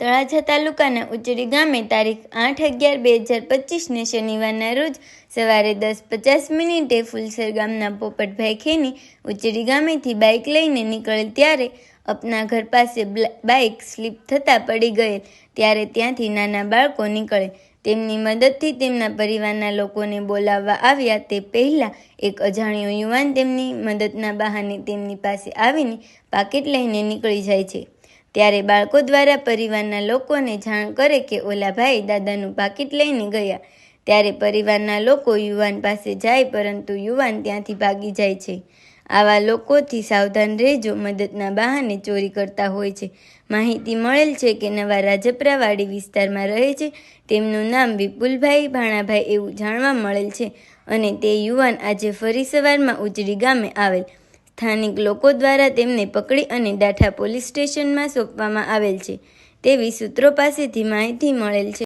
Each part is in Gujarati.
તળાજા તાલુકાના ઉચડી ગામે તારીખ આઠ અગિયાર બે હજાર પચીસને શનિવારના રોજ સવારે દસ પચાસ મિનિટે ફુલસર ગામના પોપટભાઈ ખેની ઉચડી ગામેથી બાઇક લઈને નીકળેલ ત્યારે અપના ઘર પાસે બાઇક સ્લીપ થતાં પડી ગયેલ. ત્યારે ત્યાંથી નાના બાળકો નીકળે. તેમની મદદથી તેમના પરિવારના લોકોને બોલાવવા આવ્યા તે પહેલાં એક અજાણ્યો યુવાન તેમની મદદના બહાને તેમની પાસે આવીને પાકીટ લઈને નીકળી જાય છે. ત્યારે બાળકો દ્વારા પરિવારના લોકોને જાણ કરે કે ઓલા ભાઈ દાદાનું પાકીટ લઈને ગયા. ત્યારે પરિવારના લોકો યુવાન પાસે જાય પરંતુ યુવાન ત્યાંથી ભાગી જાય છે. આવા લોકોથી સાવધાન રહેજો, મદદના બહાને ચોરી કરતા હોય છે. માહિતી મળેલ છે કે નવા રાજપરાવાડી વિસ્તારમાં રહે છે. તેમનું નામ વિપુલભાઈ ભાણાભાઈ એવું જાણવા મળેલ છે અને તે યુવાન આજે ફરી સવારમાં ઉજળી ગામે આવેલ. સ્થાનિક લોકો દ્વારા તેમને પકડી અને ડાઠા પોલીસ સ્ટેશનમાં સોંપવામાં આવેલ છે. તેવી સૂત્રો પાસેથી માહિતી મળેલ છે.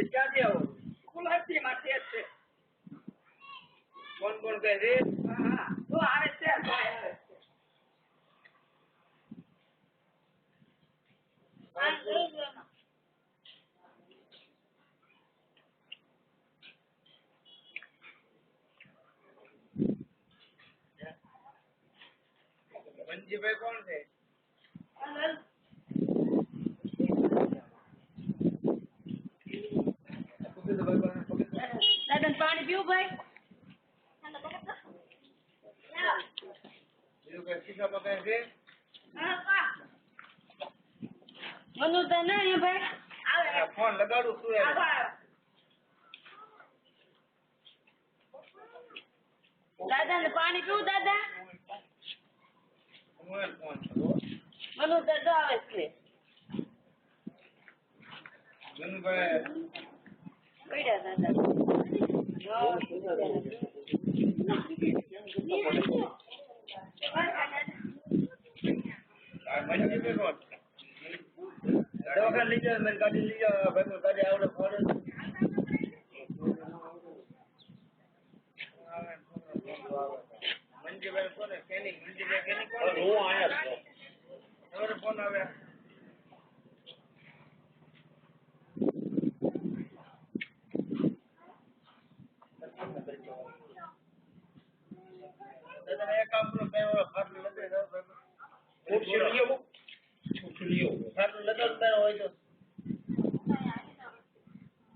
કોઈ ક્યાંથી આવો કુલાથી માં છે છે કોણ કોણ કહે રે હા તો આવે છે તો આવે છે મંજીભાઈ કોણ છે દાદા પાણી પીવું ભાઈ બીજું કઈ શીખા પકાય છે મનુ તો ના ભાઈ આવે ફોન લગાડું એને? દાદા ને પાણી પીવું દાદા? મનુ દાદા આવે છે. પડ્યા દાદા. કોણ? દવાખાને લઈ જાઓ મારી ગાડી લઈ જાઓ ભાઈ ગાડી આવડે ફોન મંજીભાઈ કોને કેની મંજીભાઈ કેની કોણ હું આયા છું. તમારો ફોન આવ્યા. દાદા એક આપણો બે ખાટલું લગાવી દો ખુરશી લઈ આવો સારું લગાડતા હોય તો.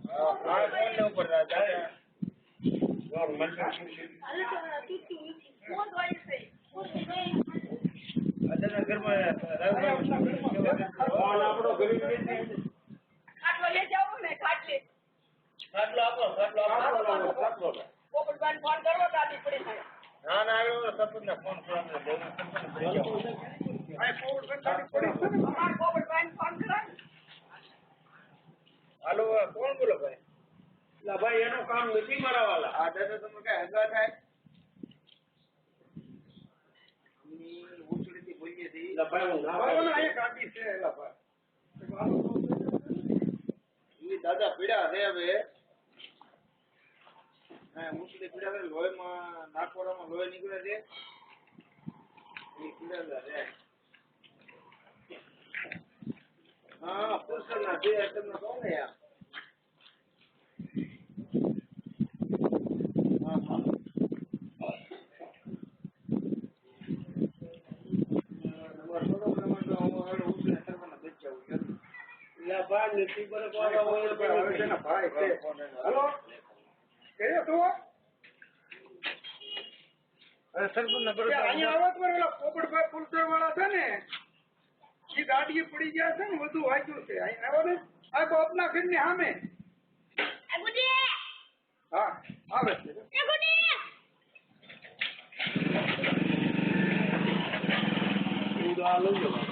હા હા ફોન ને ઉપર રાજા વાર ઘરમાં આપણો ગરીબ ખાટલો લઈ જાવ ને ખાટલી. ખાટલો આપો ખાટલો આપો. ખાટલો પોપટભાઈ ફોન કરો ગાડી પડી જાય ના ના આવ્યો સપન ના ફોન કરો અમાર પોપટભાઈ ફોન કરો ને. હાલો કોણ બોલો ભાઈ લા ભાઈ એનું કામ નથી મારા વાલા આ દાદા તમે કઈ હગા થાય ઉછળીથી બોલીએ છીએ લા ભાઈ હું ના ઈ દાદા પીડા છે હવે હા મુસલી પીડા છે લોહીમાં નાકવાડામાં લોહી નીકળે છે ઈ પીડા છે હા પુરુષના બે તમને કહું ને યાર હા હા નંબર થોડો પ્રમાણ તો હું હવે ઉછળે સરવાના બેસી જાઉં છું. લા ભાઈ નથી બરોબર હોય તો હવે તેના ભાઈ છે. હલો કયો તું હવે સરપંચના કે બરોબર અહીંયા આવત પર ઓલા પોપટભાઈ પુલસર વાળા છે ને એ ગાડી પડી ગયા છે ને બધું વાંચ્યું છે અહીં આવો ને આ બાપના ઘરની સામે હા આવે છે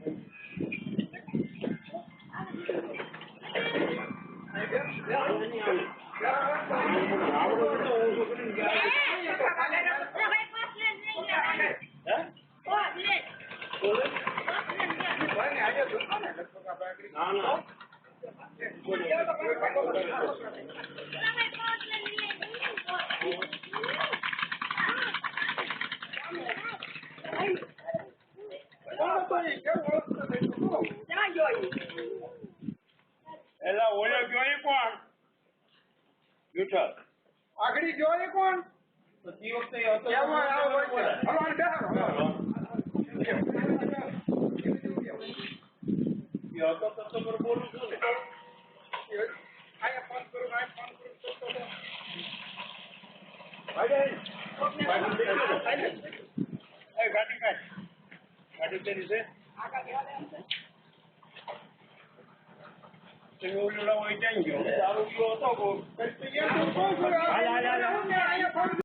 ભાઈ ને આજે જોતા ને લગભગ આ બાકરી. ના ના કોણ હતો એ? કેવું ઓળખતો હતો? એ તો કહો. ક્યાં ગયો ઈ? એલા ઓળે ગયો કોણ વિઠ્ઠલ આગળી ગયો એ કોણ તો તે વખતે એ હતો કેવો આવો હોય છે? હલો, આને બેહાડો, હલો. એ હતો તો તો બરોબર બોલું છું ને અહીંયા ફોન કરું અહીંયા ફોન કરું તો તો તો. એ ગાડી કાઢ ગાડી તેની છે દારૂ ગયો હતો